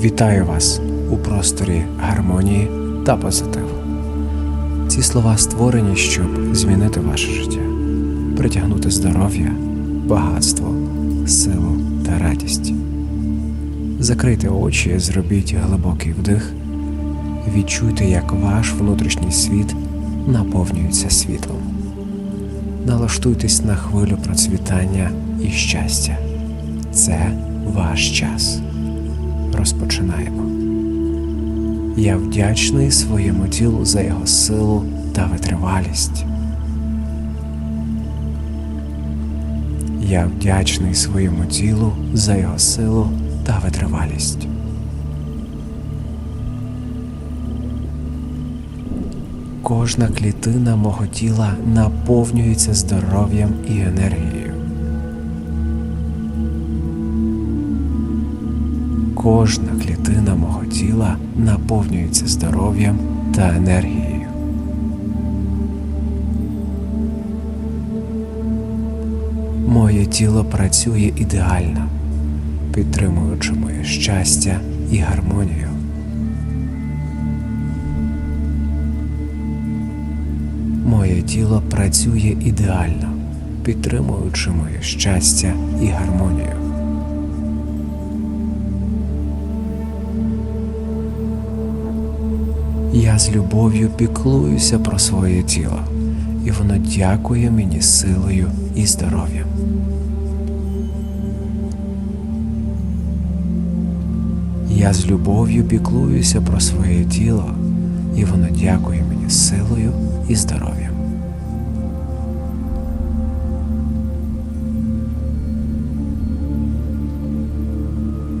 Вітаю вас у просторі гармонії та позитиву. Ці слова створені, щоб змінити ваше життя, притягнути здоров'я, багатство, силу та радість. Закрийте очі, зробіть глибокий вдих, відчуйте, як ваш внутрішній світ наповнюється світлом. Налаштуйтесь на хвилю процвітання і щастя. Це ваш час. Розпочинаємо. Я вдячний своєму тілу за його силу та витривалість. Я вдячний своєму тілу за його силу та витривалість. Кожна клітина мого тіла наповнюється здоров'ям і енергією. Кожна клітина мого тіла наповнюється здоров'ям та енергією. Моє тіло працює ідеально, підтримуючи моє щастя і гармонію. Моє тіло працює ідеально, підтримуючи моє щастя і гармонію. Я з любов'ю піклуюся про своє тіло, і воно дякує мені силою і здоров'ям. Я з любов'ю піклуюся про своє тіло, і воно дякує мені силою і здоров'ям.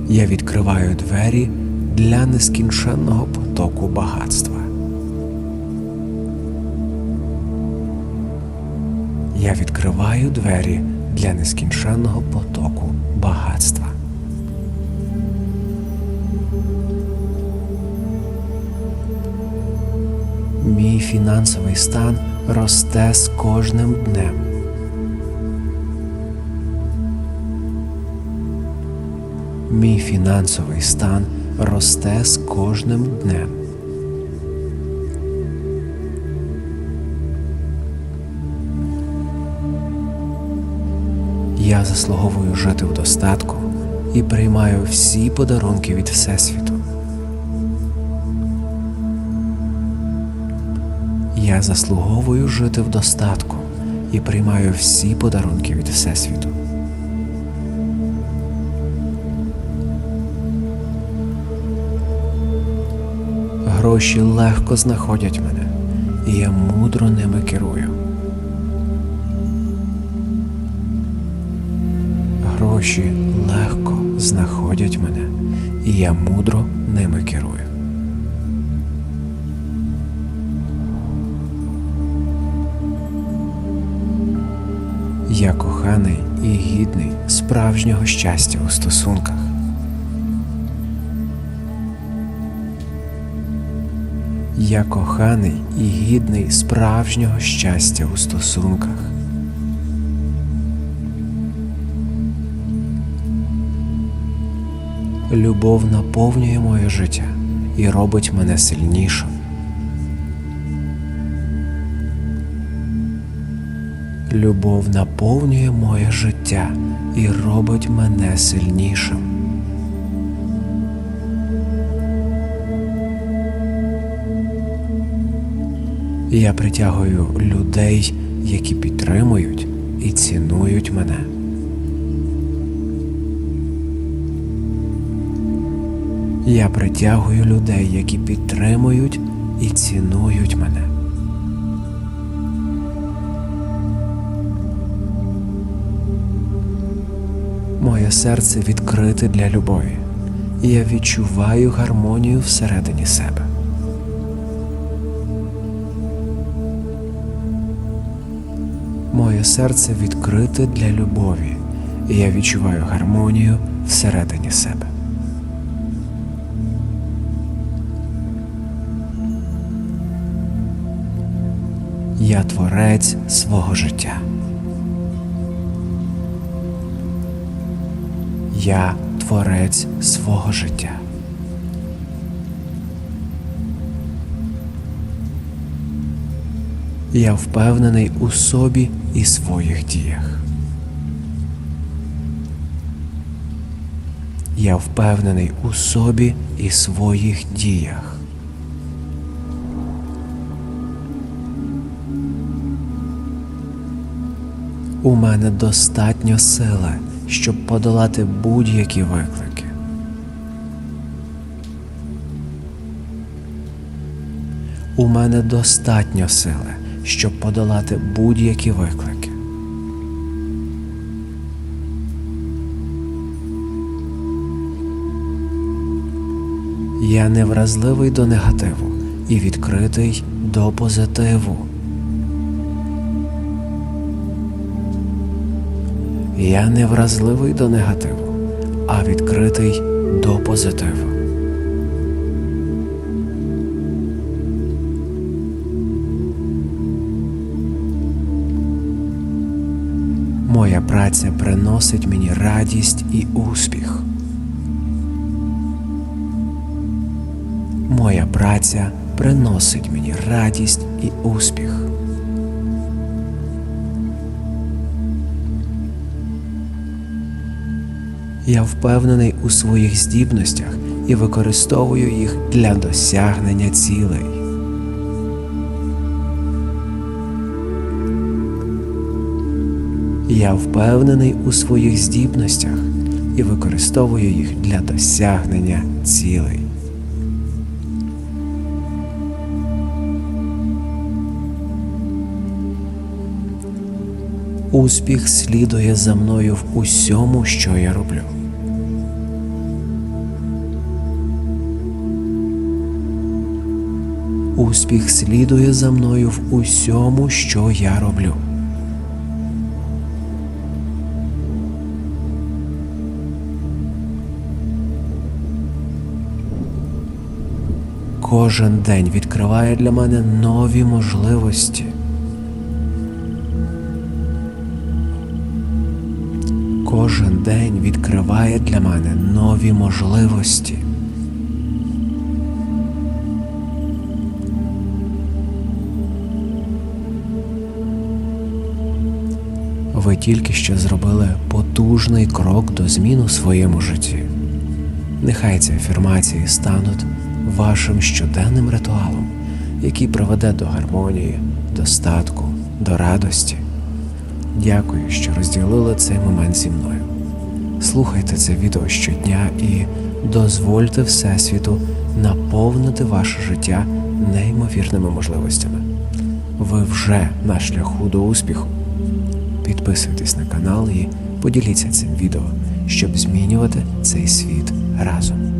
Я відкриваю двері для нескінченного потоку багатства. Я відкриваю двері для нескінченного потоку багатства. Мій фінансовий стан росте з кожним днем. Мій фінансовий стан росте з кожним днем. Я заслуговую жити в достатку і приймаю всі подарунки від Всесвіту. Я заслуговую жити в достатку і приймаю всі подарунки від Всесвіту. Гроші легко знаходять мене, і я мудро ними керую. Гроші легко знаходять мене, і я мудро ними керую. Я коханий і гідний справжнього щастя у стосунках. Я коханий і гідний справжнього щастя у стосунках. Любов наповнює моє життя і робить мене сильнішим. Любов наповнює моє життя і робить мене сильнішим. Я притягую людей, які підтримують і цінують мене. Я притягую людей, які підтримують і цінують мене. Моє серце відкрите для любові, я відчуваю гармонію всередині себе. моє серце відкрите для любові, і я відчуваю гармонію всередині себе. Я творець свого життя. Я творець свого життя. Я впевнений у собі і своїх діях. Я впевнений у собі і своїх діях. У мене достатньо сили, щоб подолати будь-які виклики. У мене достатньо сили, щоб подолати будь-які виклики. Я не вразливий до негативу і відкритий до позитиву. Я не вразливий до негативу, а відкритий до позитиву. Моя праця приносить мені радість і успіх. Моя праця приносить мені радість і успіх. Я впевнений у своїх здібностях і використовую їх для досягнення цілей. Я впевнений у своїх здібностях і використовую їх для досягнення цілей. Успіх слідує за мною в усьому, що я роблю. Успіх слідує за мною в усьому, що я роблю. Кожен день відкриває для мене нові можливості. Кожен день відкриває для мене нові можливості. Ви тільки що зробили потужний крок до змін у своєму житті. Нехай ці афірмації стануть вашим щоденним ритуалом, який приведе до гармонії, достатку, до радості. Дякую, що розділили цей момент зі мною. Слухайте це відео щодня і дозвольте Всесвіту наповнити ваше життя неймовірними можливостями. Ви вже на шляху до успіху. Підписуйтесь на канал і поділіться цим відео, щоб змінювати цей світ разом.